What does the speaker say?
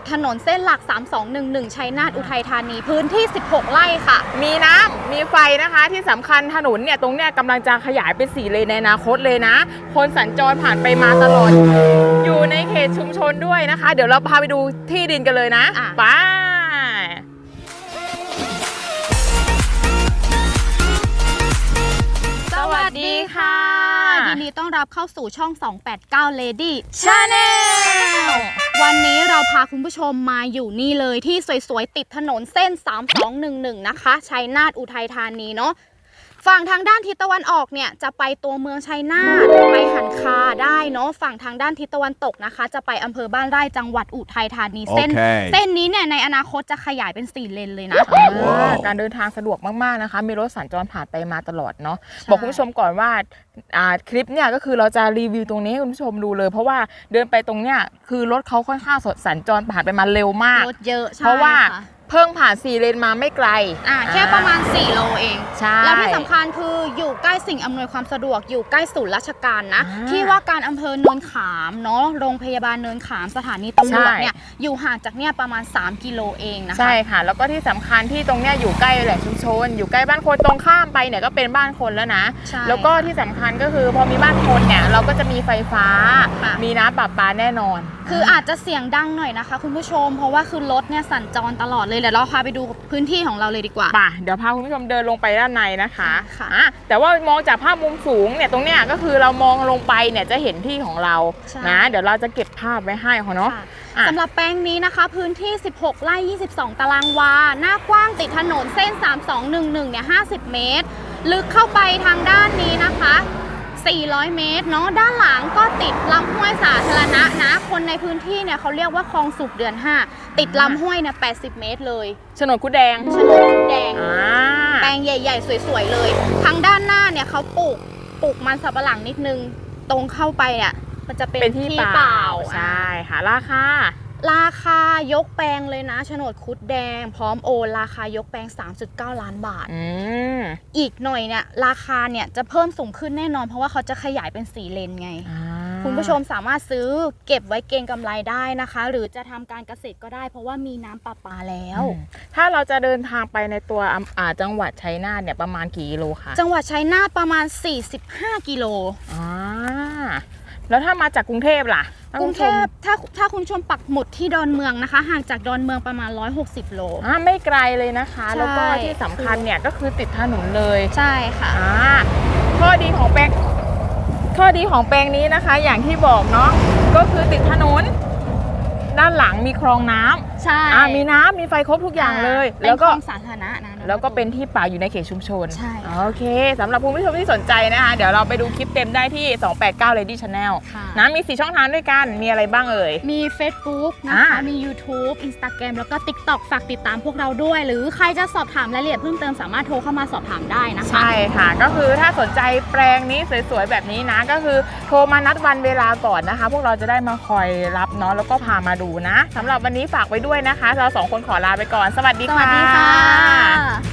ดถนนเส้นหลัก 3211 ชัยนาทอุทัยธานีพื้นที่ 16 ไร่ค่ะ มีน้ำมีไฟนะคะที่สำคัญถนนเนี่ยตรงเนี้ยกำลังจะขยายเป็นสีเลนในอนาคตเลยนะ คนสัญจรผ่านไปมาตลอด อยู่ในเขตชุมชนด้วยนะคะ เดี๋ยวเราพาไปดูที่ดินกันเลยนะอะ ไป สวัสดีค่ะ ยินดีต้อนรับเข้าสู่ช่อง 289 Lady Channel ผู้ชมมาอยู่นี่เลยที่สวยๆ ติดถนนเส้น 3211 นะคะชัยนาทอุทัยธานีเนาะ ฝั่งทางด้านทิศตะวันออกเนี่ยจะไปตัวเมืองชัยนาทไปหันคาได้เนาะฝั่งทางด้านทิศตะวันตกนะคะ จะไปอำเภอบ้านไร่จังหวัดอุทัยธานีเส้น โอเค เส้นนี้เนี่ยในอนาคตจะขยายเป็นสี่เลนเลยนะอ่าการเดินทางสะดวกมากๆนะคะ มีรถสัญจรผ่านไปมาตลอดเนาะบอกคุณผู้ชมก่อนว่าอ่าคลิปเนี่ยก็คือเราจะรีวิวตรงนี้ให้คุณผู้ชมดูเลย เพราะว่าเดินไปตรงเนี้ยคือรถเขาค่อนข้างสดสัญจรผ่านไปมาเร็วมาก รถเยอะใช่เพราะว่า ค่ เพิ่งผ่านสี่เลนมาไม่ไกล อ่าแค่ประมาณ 4 โลเอง ใช่ แล้วที่สำคัญคืออยู่ใกล้สิ่งอำนวยความสะดวกอยู่ใกล้ศูนย์ราชการนะ อ่าที่ว่าการอำเภอเนินขามเนาะโรงพยาบาลเนินขามสถานีตำรวจใช่ เนี่ยอยู่ห่างจากเนี่ยประมาณ 3 กิโลเองนะคะ ใช่ค่ะ แล้วก็ที่สำคัญที่ตรงเนี้ยอยู่ใกล้แหล่งชุมชน อยู่ใกล้บ้านคนตรงข้ามไปเนี่ยก็เป็นบ้านคนแล้วนะ ใช่แล้วก็ที่สำคัญก็คือพอมีบ้านคนเนี่ยเราก็จะมีไฟฟ้า ค่ะ มีน้ำประปาแน่นอนคืออาจจะเสียงดังหน่อยนะคะ คุณผู้ชม เพราะว่าคือรถเนี่ยสัญจรตลอดเลยเดี๋ยวเราพาไปดูพื้นที่ของเราเลยดีกว่า ป่ะเดี๋ยวพาคุณผู้ชมเดินลงไปด้านในนะคะค่ะอะแต่ว่ามองจากภาพมุมสูงเนี่ยตรงเนี้ยก็คือเรามองลงไปเนี่ยจะเห็นที่ของเราใช่ นะ เดี๋ยวเราจะเก็บภาพไว้ให้ของเนาะ ค่ะอะ สำหรับแปลงนี้นะคะ พื้นที่ 16ไร่22 ตารางวา หน้ากว้างติดถนนเส้น 3211เนี่ย50 เมตร ลึกเข้าไปทางด้านนี้นะคะ 400 เมตรเนาะด้านหลัง ก็ติดลำห้วยสาธารณะนะ คนในพื้นที่เนี่ยเขาเรียกว่าคลองสุกเดือน 5 ติดลำห้วยเนี่ย80 เมตรเลยโฉนดคุดแดงโฉนดแดง อ่าแปลงใหญ่ๆ สวยๆเลย ทางด้านหน้าเนี่ยเขาปลูกปลูกมันสับปะหลังนิดนึง ตรงเข้าไปเนี่ยมันจะเป็นเป็นที่ที่เปเปล่าล่าใช่ค่ะราคา ราคายกแปลงเลยนะโฉนดคุดแดง พร้อมโอนราคายกแปลง 3.9 ล้านบาทอืมอีกหน่อยเนี่ยราคาเนี่ยจะเพิ่มสูงขึ้นแน่นอน เพราะว่าเขาจะขยายเป็นสีเลนไงอ่าคุณผู้ชมสามารถซื้อเก็บไว้เก็งกำไรได้นะคะ หรือจะทำการเกษตรก็ได้ เพราะว่ามีน้ำประปาแล้วอืมถ้าเราจะเดินทางไปในตัวอำอ่าจังหวัดชัยนาทเนี่ยประมาณกี่กิโลคะจังหวัดชัยนาทประมาณ 45 กิโลอ่า แล้วถ้ามาจากกรุงเทพล่ะท่านกรุงผู้เทชมพถ้าถ้าคุณผู้ชมปักหมุดที่ดอนเมืองนะคะ ห่างจากดอนเมืองประมาณ 160 โล อ่าไม่ไกลเลยนะคะ ใช่ แล้วก็ที่สำคัญเนี่ยก็คือติดถนนเลย ใช่ค่ะ อ่าข้อดีของแปลงข้อดีของแปลงนี้นะคะ อย่างที่บอกเนาะก็คือติดถนน ด้านหลังมีคลองน้ำใช่อ่ามีน้ำมีไฟครบทุกอย่างเลยเป็นแล้วก็คลองสาธารณะนะแล้วก็เป็นที่ป่าอยู่ในเขตชุมชน ใช่ โอเคสำหรับคุณผู้ชมที่สนใจนะคะ เดี๋ยวเราไปดูคลิปเต็มได้ที่ 289 Lady Channel ค่ะนะมี 4 ช่องทางด้วยกัน มีอะไรบ้างเอ่ย มี Facebook นะคะอ่ามีมี YouTube Instagram แล้วก็ TikTok ฝากติดตามพวกเราด้วย หรือใครจะสอบถามรายละเอียดเพิ่มเติมสามารถโทรเข้ามาสอบถามได้นะคะ ใช่ค่ะ ก็คือถ้าสนใจแปลงนี้สวยๆแบบนี้นะ ก็คือโทรมานัดวันเวลาก่อนนะคะ พวกเราจะได้มาคอยรับเนาะแล้วก็พามาดูนะสำหรับวันนี้ฝากไว้ด้วยนะคะ เราสองคนขอลาไปก่อน สวัสดีสวัสดีค่ะ